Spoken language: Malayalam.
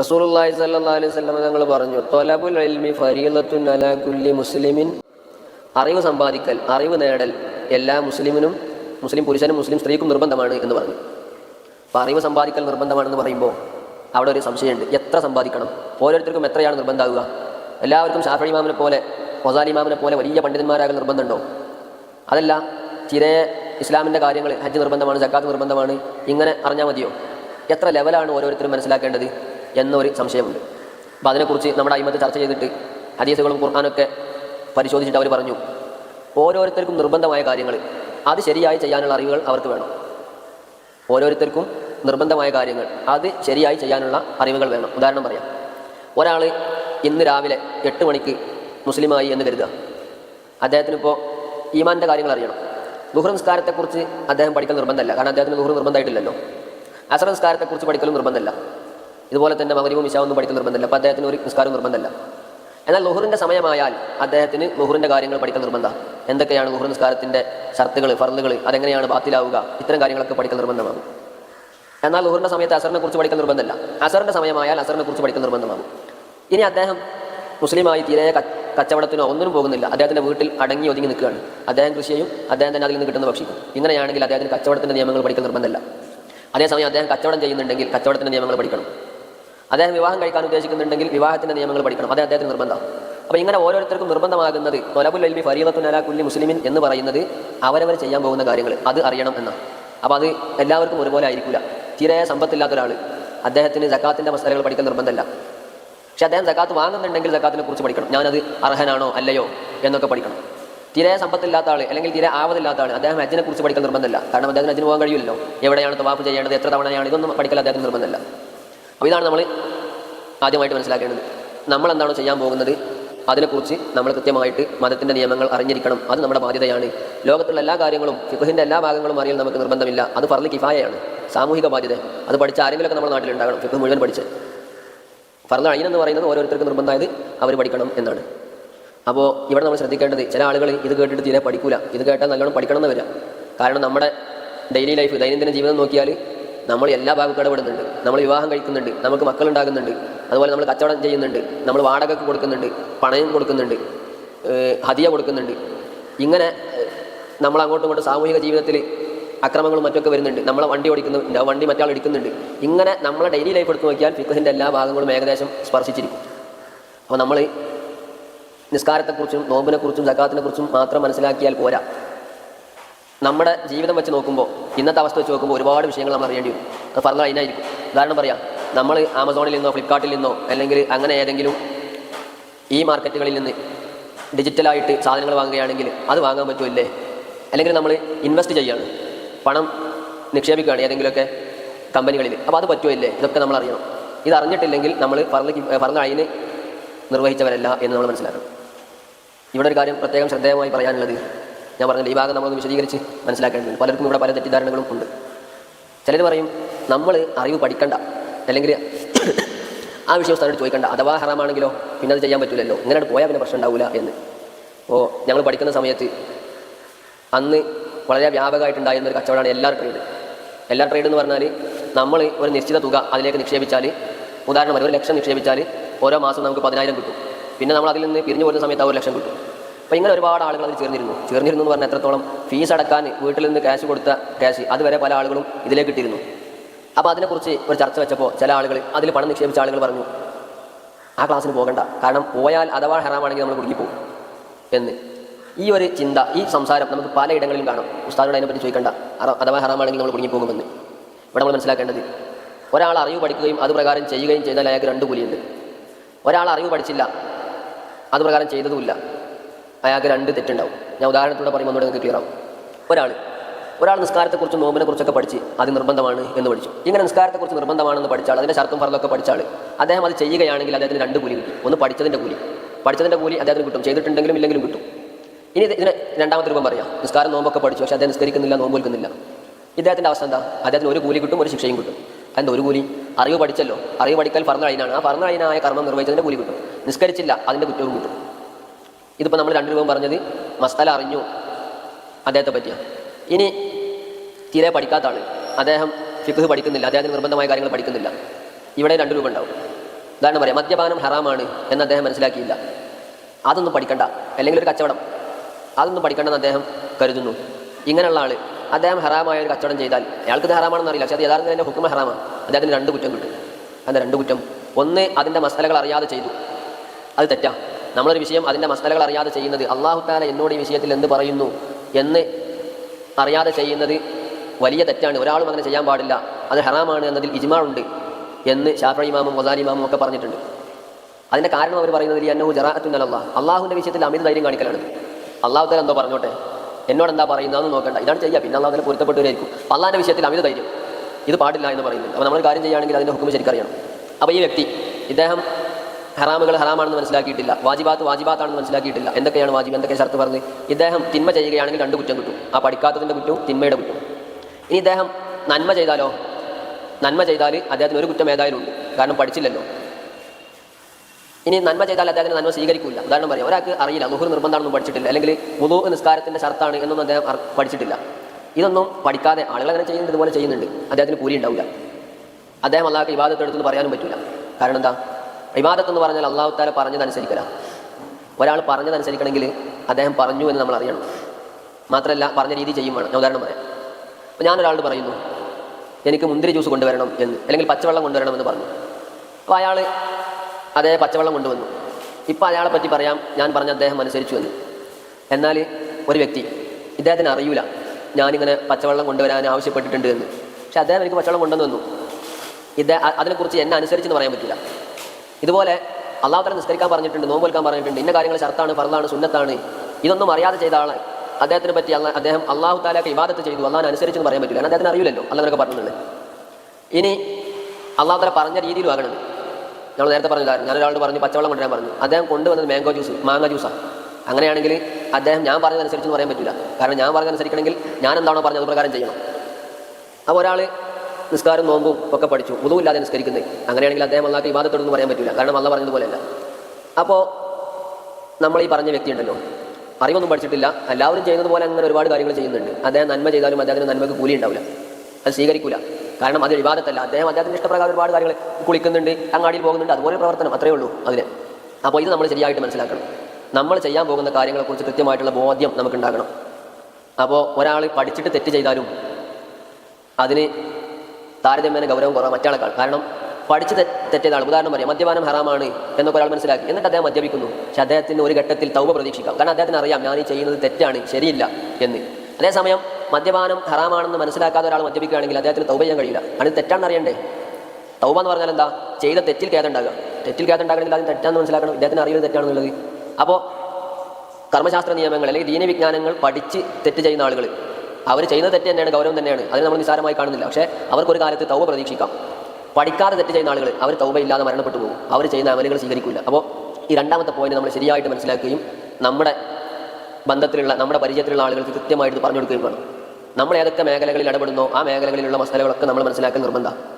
റസൂലുള്ളാഹി സല്ലല്ലാഹി അലൈഹി വസല്ലം തങ്ങൾ പറഞ്ഞു തൊലബുൽ ഇൽമി ഫരീദത്തുൻ അലാ കുല്ലി മുസ്ലിമിൻ. അറിവ് സമ്പാദിക്കൽ അറിവ് നേടൽ എല്ലാ മുസ്ലിമിനും മുസ്ലിം പുരുഷനും മുസ്ലിം സ്ത്രീക്കും നിർബന്ധമാണ് എന്ന് പറഞ്ഞു. അപ്പോൾ അറിവ് സമ്പാദിക്കൽ നിർബന്ധമാണെന്ന് പറയുമ്പോൾ അവിടെ ഒരു സംശയമുണ്ട്. എത്ര സമ്പാദിക്കണം? ഓരോരുത്തർക്കും എത്രയാണ് നിർബന്ധമാകുക എല്ലാവർക്കും ഷാഫി ഇമാമിനെ പോലെ മൊസാലി ഇമാമിനെ പോലെ വലിയ പണ്ഡിതന്മാരാകാൻ നിർബന്ധമുണ്ടോ? അതല്ല ചിരേ ഇസ്ലാമിന്റെ കാര്യങ്ങൾ ഹജ്ജ് നിർബന്ധമാണ് ജക്കാത്ത് നിർബന്ധമാണ് ഇങ്ങനെ അറിഞ്ഞാൽ മതിയോ? എത്ര ലെവലാണ് ഓരോരുത്തരും മനസ്സിലാക്കേണ്ടത്? എന്നൊരു സംശയമുണ്ട്. അപ്പോൾ അതിനെക്കുറിച്ച് നമ്മുടെ അയിമത്ത് ചർച്ച ചെയ്തിട്ട് ഹദീസുകളും ഖുർആാനൊക്കെ പരിശോധിച്ചിട്ട് അവർ പറഞ്ഞു ഓരോരുത്തർക്കും നിർബന്ധമായ കാര്യങ്ങൾ അത് ശരിയായി ചെയ്യാനുള്ള അറിവുകൾ അവർക്ക് വേണം. ഓരോരുത്തർക്കും നിർബന്ധമായ കാര്യങ്ങൾ അത് ശരിയായി ചെയ്യാനുള്ള അറിവുകൾ വേണം. ഉദാഹരണം പറയാം. ഒരാൾ ഇന്ന് രാവിലെ എട്ട് മണിക്ക് മുസ്ലിമായി എന്ന് കരുതുക. അദ്ദേഹത്തിന് ഇപ്പോൾ ഈമാന്റെ കാര്യങ്ങൾ അറിയണം. ദുഹർ നിസ്കാരത്തെക്കുറിച്ച് അദ്ദേഹം പഠിക്കൽ നിർബന്ധമല്ല. കാരണം അദ്ദേഹത്തിന് ദുഹർ നിർബന്ധമായിട്ടില്ലല്ലോ. അസർ പഠിക്കലും നിർബന്ധമല്ല. ഇതുപോലെ തന്നെ മകരിവും ഇശാവൊന്നും പഠിക്കൽ നിർബന്ധമല്ല. അപ്പോൾ അദ്ദേഹത്തിന് ഒരു നിസ്കാരം നിർബന്ധമല്ല. എന്നാൽ ലുഹറിന്റെ സമയമായാൽ അദ്ദേഹത്തിന് ലുഹറിന്റെ കാര്യങ്ങൾ പഠിക്കൽ നിർബന്ധം എന്തൊക്കെയാണ് ലുഹർ നിസ്കാരത്തിന്റെ ഷർത്തുകൾ ഫർലുകൾ അതെങ്ങനെയാണ് ബാത്തിലാവുക? ഇത്തരം കാര്യങ്ങളൊക്കെ പഠിക്കൽ നിർബന്ധമാണ്. എന്നാൽ ലുഹറിന്റെ സമയത്ത് അസറിനെ കുറിച്ച് പഠിക്കൽ നിർബന്ധമല്ല. അസറിന്റെ സമയമായാൽ അസറിനെ കുറിച്ച് പഠിക്കൽ നിർബന്ധമാണ്. ഇനി അദ്ദേഹം മുസ്ലിമായി തീരെ കച്ചവടത്തിനോ ഒന്നിനും പോകുന്നില്ല. അദ്ദേഹത്തിന്റെ വീട്ടിൽ അടങ്ങി ഒതുങ്ങി നിൽക്കുകയാണ്. അദ്ദേഹം കൃഷി ചെയ്യും അദ്ദേഹം തന്നെ അതിൽ നിന്ന് കിട്ടുന്ന ഭക്ഷിക്കും. ഇങ്ങനെയാണെങ്കിൽ അദ്ദേഹത്തിന് കച്ചവടത്തിന്റെ നിയമങ്ങൾ പഠിക്കൽ നിർബന്ധമല്ല. അതേസമയം അദ്ദേഹം കച്ചവടം ചെയ്യുന്നുണ്ടെങ്കിൽ കച്ചവടത്തിന്റെ നിയമങ്ങൾ പഠിക്കണം. അദ്ദേഹം വിവാഹം കഴിക്കാൻ ഉദ്ദേശിക്കുന്നുണ്ടെങ്കിൽ വിവാഹത്തിന്റെ നിയമങ്ങൾ പഠിക്കണം. അത് അദ്ദേഹത്തിന് നിർബന്ധം. അപ്പോൾ ഇങ്ങനെ ഓരോരുത്തർക്കും നിർബന്ധമാകുന്നത് തൊലബുൽ അൽബി കുല്ലി മുസ്ലിമിൻ എന്ന് പറയുന്നത് അവരവർ ചെയ്യാൻ പോകുന്ന കാര്യങ്ങൾ. അത് അറിയണം എന്നാണ്. അപ്പോൾ അത് എല്ലാവർക്കും ഒരുപോലെ ആയിരിക്കില്ല തീരെ സമ്പത്തില്ലാത്ത ഒരാൾ അദ്ദേഹത്തിന് ജക്കാത്തിന്റെ മസാലകൾ പഠിക്കാൻ നിർബന്ധമല്ല. പക്ഷെ അദ്ദേഹം ജക്കാത്ത് വാങ്ങുന്നുണ്ടെങ്കിൽ ജക്കാത്തിനെ കുറിച്ച് പഠിക്കണം. ഞാനത് അർഹനാണോ അല്ലയോ എന്നൊക്കെ പഠിക്കണം. തീരെ സമ്പത്തില്ലാത്ത ആൾ അല്ലെങ്കിൽ തീരെ ആവതില്ലാത്ത ആൾ അദ്ദേഹം ഹജ്ജിനെ കുറിച്ച് പഠിക്കാൻ നിർബന്ധമല്ല. കാരണം അദ്ദേഹത്തിന് ഹജ്ജിന് പോകാൻ കഴിയില്ലല്ലോ. എവിടെയാണ് തവാഫ് ചെയ്യേണ്ടത്? എത്ര തവണയാണ്? ഇതൊന്നും പഠിക്കൽ അദ്ദേഹത്തിന് നിർബന്ധമല്ല. അപ്പോൾ ഇതാണ് നമ്മൾ ആദ്യമായിട്ട് മനസ്സിലാക്കേണ്ടത് നമ്മൾ എന്താണോ ചെയ്യാൻ പോകുന്നത്? അതിനെക്കുറിച്ച് നമ്മൾ കൃത്യമായിട്ട് മതത്തിന്റെ നിയമങ്ങൾ അറിഞ്ഞിരിക്കണം. അത് നമ്മുടെ ബാധ്യതയാണ്. ലോകത്തുള്ള എല്ലാ കാര്യങ്ങളും ഫിഖുഹിന്റെ എല്ലാ ഭാഗങ്ങളും അറിയാൻ നമുക്ക് നിർബന്ധമില്ല. അത് ഫർലി കിഫായയാണ്. സാമൂഹിക ബാധ്യത. അത് പഠിച്ച ആരെങ്കിലുമൊക്കെ നമ്മുടെ നാട്ടിലുണ്ടാകണം. ഫിഖ് മുഴുവൻ പഠിച്ച്. ഫർദ് അയിൻ എന്ന് പറയുന്നത് ഓരോരുത്തർക്കും നിർബന്ധമായത് അവർ പഠിക്കണം എന്നാണ്. അപ്പോൾ ഇവിടെ നമ്മൾ ശ്രദ്ധിക്കേണ്ടത് ചില ആളുകൾ ഇത് കേട്ടിട്ട് തീരെ പഠിക്കൂല. ഇത് കേട്ടാൽ നല്ലോണം പഠിക്കണം എന്ന് വരിക. കാരണം നമ്മുടെ ഡെയിലി ലൈഫ് ദൈനംദിന ജീവിതം നോക്കിയാൽ നമ്മൾ എല്ലാ ഭാഗവും ഇടപെടുന്നുണ്ട് നമ്മൾ വിവാഹം കഴിക്കുന്നുണ്ട്. നമുക്ക് മക്കളുണ്ടാകുന്നുണ്ട്. അതുപോലെ നമ്മൾ കച്ചവടം ചെയ്യുന്നുണ്ട്. നമ്മൾ വാടകയ്ക്ക് കൊടുക്കുന്നുണ്ട്. പണയം കൊടുക്കുന്നുണ്ട്. ഹതിയ കൊടുക്കുന്നുണ്ട്. ഇങ്ങനെ നമ്മൾ അങ്ങോട്ടും ഇങ്ങോട്ടും സാമൂഹിക ജീവിതത്തിൽ അക്രമങ്ങളും മറ്റൊക്കെ വരുന്നുണ്ട്. നമ്മളെ വണ്ടി ഓടിക്കുന്നുണ്ട് വണ്ടി മറ്റാൾ എടുക്കുന്നുണ്ട് ഇങ്ങനെ നമ്മളെ ഡെയിലി ലൈഫ് എടുത്ത് നോക്കിയാൽ ഫിഖഹിന്റെ എല്ലാ ഭാഗങ്ങളും ഏകദേശം സ്പർശിച്ചിരിക്കും. അപ്പോൾ നമ്മൾ നിസ്കാരത്തെക്കുറിച്ചും നോമ്പിനെക്കുറിച്ചും ജക്കാത്തിനെക്കുറിച്ചും മാത്രം മനസ്സിലാക്കിയാൽ പോരാ. നമ്മുടെ ജീവിതം വെച്ച് നോക്കുമ്പോൾ ഇന്നത്തെ അവസ്ഥ വെച്ച് നോക്കുമ്പോൾ ഒരുപാട് വിഷയങ്ങൾ നമ്മൾ അറിയേണ്ടി വരും. അത് പറഞ്ഞാൽ അതിനായിരിക്കും ഉദാഹരണം പറയാം. നമ്മൾ ആമസോണിൽ നിന്നോ ഫ്ലിപ്കാർട്ടിൽ നിന്നോ അല്ലെങ്കിൽ അങ്ങനെ ഏതെങ്കിലും ഈ മാർക്കറ്റുകളിൽ നിന്ന് ഡിജിറ്റലായിട്ട് സാധനങ്ങൾ വാങ്ങുകയാണെങ്കിൽ അത് വാങ്ങാൻ പറ്റുമല്ലേ അല്ലെങ്കിൽ നമ്മൾ ഇൻവെസ്റ്റ് ചെയ്യുകയാണ് പണം നിക്ഷേപിക്കുകയാണ് ഏതെങ്കിലുമൊക്കെ കമ്പനികളിൽ അപ്പോൾ അത് പറ്റുമല്ലേ ഇതൊക്കെ നമ്മൾ അറിയണം. ഇത് അറിഞ്ഞിട്ടില്ലെങ്കിൽ നമ്മൾ പറഞ്ഞ് പറഞ്ഞ അയിന് നിർവഹിച്ചവരല്ല എന്ന് നമ്മൾ മനസ്സിലാക്കണം. ഇവിടെ ഒരു കാര്യം പ്രത്യേകം ശ്രദ്ധേയമായി പറയാനുള്ളത്. ഞാൻ പറഞ്ഞില്ല ഈ ഭാഗം നമ്മളൊന്ന് വിശദീകരിച്ച് മനസ്സിലാക്കേണ്ടതുണ്ട്. പലർക്കും ഇവിടെ പല തെറ്റിദ്ധാരണകളും ഉണ്ട്. ചിലർ പറയും നമ്മൾ അറിവ് പഠിക്കണ്ട. അല്ലെങ്കിൽ ആ വിഷയം സ്ഥാനത്ത് ചോദിക്കണ്ട. അഥവാ ഹറാമാണെങ്കിലോ പിന്നെ അത് ചെയ്യാൻ പറ്റില്ലല്ലോ ഇങ്ങനെ പോയാൽ പിന്നെ പ്രശ്നം ഉണ്ടാവില്ല എന്ന്. അപ്പോൾ ഞങ്ങൾ പഠിക്കുന്ന സമയത്ത് അന്ന് വളരെ വ്യാപകമായിട്ടുണ്ടായിരുന്ന ഒരു കച്ചവടമാണ് എല്ലാ ട്രേഡ് എല്ലാ ട്രേഡ് എന്ന് പറഞ്ഞാൽ നമ്മൾ ഒരു നിശ്ചിത തുക അതിലേക്ക് നിക്ഷേപിച്ചാൽ ഉദാഹരണം ഒരു ലക്ഷം നിക്ഷേപിച്ചാൽ ഓരോ മാസം നമുക്ക് പതിനായിരം കിട്ടും. പിന്നെ നമ്മൾ അതിൽ നിന്ന് പിരിഞ്ഞു പോകുന്ന സമയത്ത് ആ ഒരു ലക്ഷം കിട്ടും. അപ്പോൾ ഇങ്ങനെ ഒരുപാട് ആളുകൾ അതിൽ ചേർന്നിരുന്നു. ചേർന്നിരുന്നു എന്ന് പറഞ്ഞാൽ എത്രത്തോളം ഫീസ് അടക്കാൻ വീട്ടിൽ നിന്ന് ക്യാഷ് കൊടുത്ത ക്യാഷ് അതുവരെ പല ആളുകളും ഇതിലേക്ക് ഇട്ടിരുന്നു. അപ്പോൾ അതിനെക്കുറിച്ച് ഒരു ചർച്ച വെച്ചപ്പോൾ ചില ആളുകൾ അതിൽ പണം നിക്ഷേപിച്ച ആളുകൾ പറഞ്ഞു ആ ക്ലാസ്സിന് പോകണ്ട. കാരണം പോയാൽ അഥവാ ഹെറാമാണെങ്കിൽ നമ്മൾ കുടുങ്ങിപ്പോകും എന്ന്. ഈ ഒരു ചിന്ത ഈ സംസാരം നമുക്ക് പലയിടങ്ങളിലും കാണാം. ഉസ്താദിനോട് അതിനെപ്പറ്റി ചോദിക്കണ്ട. അഥവാ ഹറാമാണെങ്കിൽ നമ്മൾ കുടുങ്ങിപ്പോകുമെന്ന്. ഇവിടെ നമ്മൾ മനസ്സിലാക്കേണ്ടത് ഒരാൾ അറിവ് പഠിക്കുകയും അത് പ്രകാരം ചെയ്യുകയും ചെയ്താൽ അയാൾക്ക് രണ്ട് കൂലിയുണ്ട്. ഒരാൾ അറിവ് പഠിച്ചില്ല അതുപ്രകാരം ചെയ്തതുമില്ല. അയാൾക്ക് രണ്ട് തെറ്റുണ്ടാവും. ഞാൻ ഉദാഹരണത്തിലൂടെ പറയുമ്പോൾ നിങ്ങൾക്ക് ക്ലിയർ ആവും. ഒരാൾ ഒരാൾ നിസ്കാരത്തെക്കുറിച്ചും നോമ്പിനെക്കുറിച്ചൊക്കെ പഠിച്ച് അത് നിർബന്ധമാണ് എന്ന് പഠിച്ചു. ഇങ്ങനെ നിസ്കാരത്തെക്കുറിച്ച് നിർബന്ധമാണെന്ന് പഠിച്ചാൽ അതിന്റെ ശർത്തും ഫറലൊക്കെ പഠിച്ചാൽ അദ്ദേഹം അത് ചെയ്യുകയാണെങ്കിൽ അദ്ദേഹത്തിന് രണ്ട് കൂലി കിട്ടും. ഒന്ന് പഠിച്ചതിന്റെ കൂലി. പഠിച്ചതിന്റെ കൂലി അദ്ദേഹത്തിന് കിട്ടും. ചെയ്തിട്ടുണ്ടെങ്കിലും ഇല്ലെങ്കിലും കിട്ടും. ഇനി ഇത് ഇതിന് രണ്ടാമത്തെ രൂപം പറയാം. നിസ്കാരം നോമ്പൊക്കെ പഠിച്ചു പക്ഷേ അദ്ദേഹം നിസ്കരിക്കുന്നില്ല നോമ്പ് വിൽക്കുന്നില്ല. ഇദ്ദേഹത്തിന്റെ അവസ്ഥ എന്താ? അദ്ദേഹത്തിന് ഒരു കൂലി കിട്ടും ഒരു ശിക്ഷയും കിട്ടും. അതിന്റെ ഒരു കൂലി? അറിവ് പഠിച്ചല്ലോ. അറിവ് പഠിക്കൽ പറഞ്ഞ അയിനാണ് ആ പറഞ്ഞ അയിനായ കർമ്മം നിർവഹിച്ചതിന്റെ കൂലി കിട്ടും. നിസ്കരിച്ചില്ല അതിന്റെ കുറ്റവും കിട്ടും. ഇതിപ്പോൾ നമ്മൾ രണ്ട് രൂപം പറഞ്ഞത് മസ്തല അറിഞ്ഞു അദ്ദേഹത്തെ പറ്റിയാണ് ഇനി തീരെ പഠിക്കാത്ത ആൾ അദ്ദേഹം ഫിഖ് പഠിക്കുന്നില്ല. അദ്ദേഹത്തിന് നിർബന്ധമായ കാര്യങ്ങൾ പഠിക്കുന്നില്ല. ഇവിടെ രണ്ട് രൂപ ഉണ്ടാവും. ഉദാഹരണം പറയാം മദ്യപാനം ഹറാമാണ് എന്ന് അദ്ദേഹം മനസ്സിലാക്കിയില്ല. അതൊന്നും പഠിക്കണ്ട. അല്ലെങ്കിൽ ഒരു കച്ചവടം. അതൊന്നും പഠിക്കണ്ടെന്ന് അദ്ദേഹം കരുതുന്നു. ഇങ്ങനെയുള്ള ആൾ അദ്ദേഹം ഹറാമായ ഒരു കച്ചവടം ചെയ്താൽ അയാൾക്ക് ഇത് ഹറാമാണെന്ന് അറിയില്ല. പക്ഷേ അത് യഥാർത്ഥത്തിൽ എന്റെ ഹുക്കുമ ഹറാമാണ്. അദ്ദേഹത്തിന് രണ്ട് കുറ്റം കിട്ടും അതിന്റെ രണ്ട് കുറ്റം? ഒന്ന് അതിന്റെ മസാലകൾ അറിയാതെ ചെയ്തു. അത് തെറ്റാ. നമ്മളൊരു വിഷയം അതിന്റെ മസലകൾ അറിയാതെ ചെയ്യുന്നത് അള്ളാഹുത്താല എന്നോട് ഈ വിഷയത്തിൽ എന്ത് പറയുന്നു എന്ന് അറിയാതെ ചെയ്യുന്നത് വലിയ തെറ്റാണ്. ഒരാളും അങ്ങനെ ചെയ്യാൻ പാടില്ല. അത് ഹറാമാണ് എന്നതിൽ ഇജ്മാളുണ്ട് എന്ന് ഷാഫി ഇമാമും വസാലി ഇമാമും ഒക്കെ പറഞ്ഞിട്ടുണ്ട്. അതിന്റെ കാരണം അവർ പറയുന്നത് അന്നഹു ജറാഅത്തുൻ അല്ലാഹ് അള്ളാഹുവിന്റെ വിഷയത്തിൽ അമിത ധൈര്യം കാണിക്കലാണ്. അള്ളാഹു താല എന്തോ പറഞ്ഞോട്ടെ? എന്നോട് എന്താ പറയുന്നതെന്ന് നോക്കണ്ട. ഇതാണ് ചെയ്യുക പിന്നെ അള്ളാഹു താല പൊരുത്തപ്പെട്ടവരായിരിക്കും. അള്ളാഹിന്റെ വിഷയത്തിൽ അമിത ധൈര്യം. ഇത് പാടില്ല എന്ന് പറയുന്നത് അപ്പോൾ നമ്മൾ കാര്യം ചെയ്യുകയാണെങ്കിൽ അതിന്റെ ഹുക്കും ശരിക്കറിയണം അപ്പോൾ ഈ വ്യക്തി ഇദ്ദേഹം ഹറാമുകൾ ഹറാമാണെന്ന് മനസ്സിലാക്കിയിട്ടില്ല. വാജിബാത്ത് വാജിബാത്താണെന്ന് മനസ്സിലാക്കിയിട്ടില്ല. എന്തൊക്കെയാണ് വാജിബ്? എന്തൊക്കെ ഷർത്ത് പറഞ്ഞ്? ഇദ്ദേഹം തിന്മ ചെയ്യുകയാണെങ്കിൽ രണ്ട് കുറ്റം കിട്ടും. ആ പഠിക്കാത്തതിന്റെ കുറ്റവും തിന്മയുടെ കുറ്റവും. ഇനി ഇദ്ദേഹം നന്മ ചെയ്താലോ? നന്മ ചെയ്താൽ അദ്ദേഹത്തിന് ഒരു കുറ്റം ഏതായാലും ഉണ്ട്. കാരണം പഠിച്ചില്ലല്ലോ. ഇനി നന്മ ചെയ്താൽ അദ്ദേഹത്തിന് നന്മ സ്വീകരിക്കില്ല ഉദാഹരണം പറയാം. ഒരാൾക്ക് അറിയില്ല നുഹുർ നിർബന്ധമാണെന്നും പഠിച്ചിട്ടില്ല. അല്ലെങ്കിൽ മുതു നിസ്കാരത്തിന്റെ ഷർത്താണ് എന്നൊന്നും അദ്ദേഹം പഠിച്ചിട്ടില്ല. ഇതൊന്നും പഠിക്കാതെ ആളുകൾ അങ്ങനെ ചെയ്യുന്നുണ്ട് ഇതുപോലെ ചെയ്യുന്നുണ്ട്. അദ്ദേഹത്തിന് കൂലി ഉണ്ടാവില്ല അദ്ദേഹം അല്ലാതെ ഇബാദത്ത് എടുത്തെന്ന് പറയാനും പറ്റില്ല കാരണം എന്താ? ഇബാദത്ത് എന്ന് പറഞ്ഞാൽ അള്ളാഹു താല പറഞ്ഞതനുസരിക്കല. ഒരാൾ പറഞ്ഞതനുസരിക്കണമെങ്കിൽ അദ്ദേഹം പറഞ്ഞു എന്ന് നമ്മൾ അറിയണം. മാത്രമല്ല പറഞ്ഞ രീതി ചെയ്യും വേണം. ഞാൻ ഉദാഹരണം പറയാം. അപ്പോൾ ഞാൻ ഒരാളോട് പറയുന്നു എനിക്ക് മുന്തിരി ജ്യൂസ് കൊണ്ടുവരണം എന്ന് അല്ലെങ്കിൽ പച്ചവെള്ളം കൊണ്ടുവരണം എന്ന് പറഞ്ഞു. അപ്പോൾ അയാൾ അതേ പച്ചവെള്ളം കൊണ്ടുവന്നു. ഇപ്പോൾ അയാളെ പറ്റി പറയാം ഞാൻ പറഞ്ഞ അദ്ദേഹം അനുസരിച്ചു എന്ന്. എന്നാൽ ഒരു വ്യക്തി ഇദ്ദേഹത്തിന് അറിയൂല ഞാനിങ്ങനെ പച്ചവെള്ളം കൊണ്ടുവരാൻ ആവശ്യപ്പെട്ടിട്ടുണ്ട് എന്ന്. പക്ഷേ അദ്ദേഹം എനിക്ക് പച്ചവെള്ളം കൊണ്ടുവന്നു. വന്നു ഇത് അതിനെക്കുറിച്ച് എന്നെ അനുസരിച്ചെന്ന് പറയാൻ പറ്റില്ല. ഇതുപോലെ അള്ളാഹു തല നിസ്കരിക്കാൻ പറഞ്ഞിട്ടുണ്ട് നോമ്പ് വെക്കാൻ പറഞ്ഞിട്ടുണ്ട് ഇന്ന കാര്യങ്ങൾ ശർത്താണ് ഫർദാണ് സുന്നത്താണ് ഇതൊന്നും അറിയാതെ ചെയ്ത ആളെ. അദ്ദേഹത്തിനെ പറ്റി അല്ല അദ്ദേഹം അള്ളാഹു താലാക്ക് ഇബാദത്ത് ചെയ്തു അള്ളാഹിനെ അനുസരിച്ചെന്ന് പറയാൻ പറ്റില്ല. അദ്ദേഹത്തിന് അറിയില്ലല്ലോ അള്ളാഹനൊക്കെ പറഞ്ഞിട്ടുണ്ട്. ഇനി അള്ളാഹു തല പറഞ്ഞ രീതിയിലും ആകണം ഞങ്ങൾ നേരത്തെ പറഞ്ഞതാണ് ഞാൻ ഒരാളോട് പറഞ്ഞു പച്ചവെള്ളം കൊണ്ടുവരാൻ പറഞ്ഞു. അദ്ദേഹം കൊണ്ടുവന്നത് മാംഗോ ജ്യൂസ് മാങ്ങ ജ്യൂസാണ് അങ്ങനെയാണെങ്കിൽ അദ്ദേഹം ഞാൻ പറഞ്ഞതനുസരിച്ചെന്ന് പറയാൻ പറ്റില്ല. കാരണം ഞാൻ പറഞ്ഞതനുസരിക്കണമെങ്കിൽ ഞാൻ എന്താണോ പറഞ്ഞത് പ്രകാരം ചെയ്യണം. അപ്പോൾ ഒരാൾ നിസ്കാരം നോമ്പും ഒക്കെ പഠിച്ചു. ഉദവില്ലാതെ നിസ്കരിക്കുന്നത് അങ്ങനെയാണെങ്കിൽ അദ്ദേഹം അള്ളാഹ് ഇബാദത്തോടൊന്നും പറയാൻ പറ്റില്ല. കാരണം അല്ല പറഞ്ഞതുപോലെയല്ല. അപ്പോൾ നമ്മൾ ഈ പറഞ്ഞ വ്യക്തി ഉണ്ടല്ലോ അറിവൊന്നും പഠിച്ചിട്ടില്ല. എല്ലാവരും ചെയ്യുന്നത് പോലെ അങ്ങനെ ഒരുപാട് കാര്യങ്ങൾ ചെയ്യുന്നുണ്ട്. അദ്ദേഹം നന്മ ചെയ്താലും അദ്ദേഹത്തിന് നന്മക്ക് കൂലി ഉണ്ടാവില്ല. അത് സ്വീകരിക്കില്ല കാരണം അത് വിവാദത്തല്ല അദ്ദേഹം അദ്ദേഹത്തിന് ഇഷ്ടപ്രകാരം ഒരുപാട് കാര്യങ്ങൾ കുളിക്കുന്നുണ്ട് അങ്ങാടിയിൽ പോകുന്നുണ്ട്. അതുപോലെ പ്രവർത്തനം. അത്രയേ ഉള്ളൂ അതിന്. അപ്പോൾ ഇത് നമ്മൾ ശരിയായിട്ട് മനസ്സിലാക്കണം. നമ്മൾ ചെയ്യാൻ പോകുന്ന കാര്യങ്ങളെക്കുറിച്ച് കൃത്യമായിട്ടുള്ള ബോധ്യം നമുക്കുണ്ടാകണം. അപ്പോൾ ഒരാൾ പഠിച്ചിട്ട് തെറ്റ് ചെയ്താലും അതിന് താരതമ്യേന ഗൗരവം കുറവാണ് മറ്റാളെക്കാൾ കാരണം പഠിച്ച് തെ- തെറ്റിയ ആൾ ഉദാഹരണം പറയാം. മദ്യപാനം ഹറാമാണ് എന്നൊക്കെ ഒരാൾ മനസ്സിലാക്കി. എന്നിട്ട് അദ്ദേഹം മദ്യപിക്കുന്നു. പക്ഷെ അദ്ദേഹത്തിന് ഒരു ഘട്ടത്തിൽ തൗബ പ്രതീക്ഷിക്കാം. കാരണം അദ്ദേഹത്തിന് അറിയാം ഞാൻ ഈ ചെയ്യുന്നത് തെറ്റാണ് ശരിയില്ല എന്ന്. അതേസമയം മദ്യപാനം ഹറാമാണെന്ന് മനസ്സിലാക്കാതെ ഒരാൾ മദ്യപിക്കുകയാണെങ്കിൽ അദ്ദേഹത്തിന് തൗബ ചെയ്യാൻ കഴിയില്ല. അത് തെറ്റാണെന്ന് അറിയണ്ടേ? തൗബ എന്ന് പറഞ്ഞാൽ എന്താ? ചെയ്ത തെറ്റിൽ കേതുണ്ടാകുക തെറ്റിൽ കേതുണ്ടാകണമെങ്കിൽ ആദ്യം തെറ്റാന്ന് മനസ്സിലാക്കണം. ഇദ്ദേഹത്തിന് അറിയുന്നത് തെറ്റാണെന്നുള്ളത്. അപ്പോൾ കർമ്മശാസ്ത്ര നിയമങ്ങൾ അല്ലെങ്കിൽ ദീനവിജ്ഞാനങ്ങൾ പഠിച്ച് തെറ്റ് ചെയ്യുന്ന ആളുകൾ അവർ ചെയ്യുന്ന തെറ്റ് തന്നെയാണ് ഗൗരവം തന്നെയാണ്. അതിന് നമ്മൾ നിസ്സാരമായി കാണുന്നില്ല. പക്ഷേ അവർക്കൊരു കാലത്ത് തൗവ പ്രതീക്ഷിക്കാം. പഠിക്കാതെ തെറ്റ് ചെയ്യുന്ന ആളുകൾ അവർ തൗവ ഇല്ലാതെ മരണപ്പെട്ടു പോകും. അവർ ചെയ്യുന്ന അമലുകൾ സ്വീകരിക്കില്ല അപ്പോൾ ഈ രണ്ടാമത്തെ പോയിന്റ് നമ്മൾ ശരിയായിട്ട് മനസ്സിലാക്കുകയും നമ്മുടെ ബന്ധത്തിലുള്ള നമ്മുടെ പരിചയത്തിലുള്ള ആളുകൾക്ക് കൃത്യമായിട്ട് പറഞ്ഞു കൊടുക്കുകയും വേണം. നമ്മൾ ഏതൊക്കെ മേഖലകളിൽ ഇടപെടുന്നോ ആ മേഖലകളിലുള്ള മസാലകളൊക്കെ നമ്മൾ മനസ്സിലാക്കാൻ നിർബന്ധമാണ്.